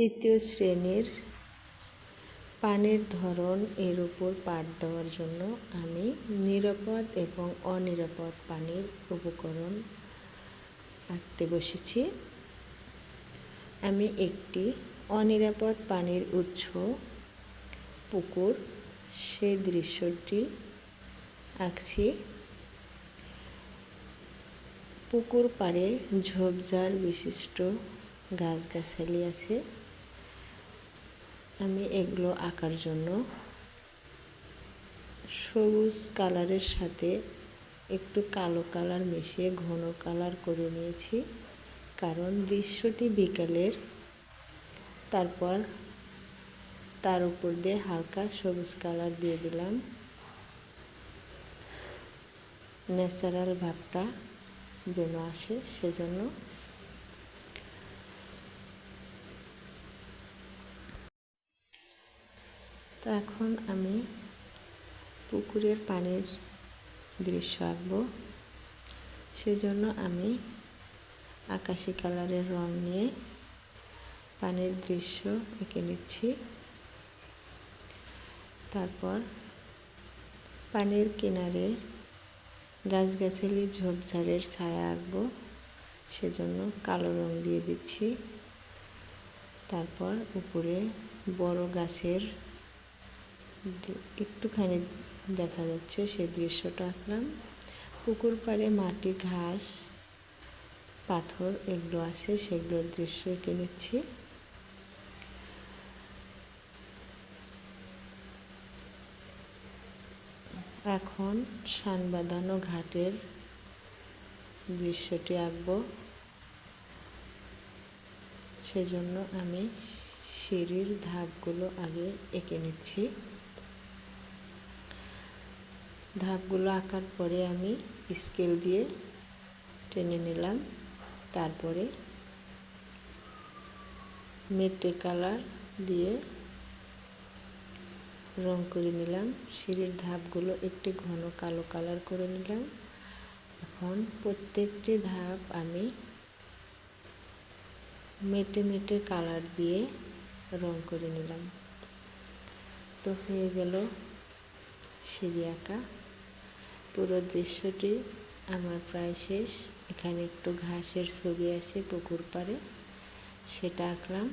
তৃতীয় শ্রেণির পানির ধরন এর উপর পাঠ দেওয়ার জন্য আমি নিরাপদ এবং অনিরাপদ পানির উপকরণ আঁকতে বসেছি। আমি একটি অনিরাপদ পানির উৎস, পুকুর সেই দৃশ্যটি আঁকছি। পুকুর পাড়ে ঝোপঝাড় বিশিষ্ট গাছগাছালি আছে। আমি এগুলো আঁকার জন্য সবুজ কালারের সাথে একটু কালো কালার মিশিয়ে ঘন কালার করে নিয়েছি। কারণ দৃশ্যটি বিকালের। তারপর তার উপর দিয়ে হালকা সবুজ কালার দিয়ে দিলাম। ন্যাচারাল ভাবটা যেন আসে সেজন্য তো এখন আমি পুকুরের পানির দৃশ্য আঁকবো। সেজন্য আমি আকাশি কালারের রং নিয়ে পানির দৃশ্য এঁকে নিচ্ছি। তারপর পানির কিনারে গাছগাছালি ঝোপঝাড়ের ছায়া আঁকবো, সেজন্য কালো রং দিয়ে দিচ্ছি। তারপর উপরে বড় গাছের একটুখানি দেখা যাচ্ছে সেই দৃশ্যটা আঁকলাম। পুকুর পাড়ে মাটি, ঘাস, পাথর এগুলো আছে, সেগুলোর দৃশ্য এঁকে নিচ্ছি। এখন সান বাঁধানো ঘাটের দৃশ্যটি আঁকব। সেজন্য আমি সিঁড়ির ধাপগুলো আগে এঁকে নিচ্ছি। ধাপগুলো আঁকার পরে আমি স্কেল দিয়ে টেনে নিলাম। তারপরে মেটে কালার দিয়ে রং করে নিলাম। সিঁড়ির ধাপগুলো একটি ঘন কালো কালার করে নিলাম। এখন প্রত্যেকটি ধাপ আমি মেটে মেটে কালার দিয়ে রং করে নিলাম। তো হয়ে গেল সিঁড়ি আঁকা। পুরো দৃশ্যটি আমার প্রায় শেষ। এখানে একটু ঘাসের ছবি আছে পুকুর পাড়ে। সেটা আঁকলাম।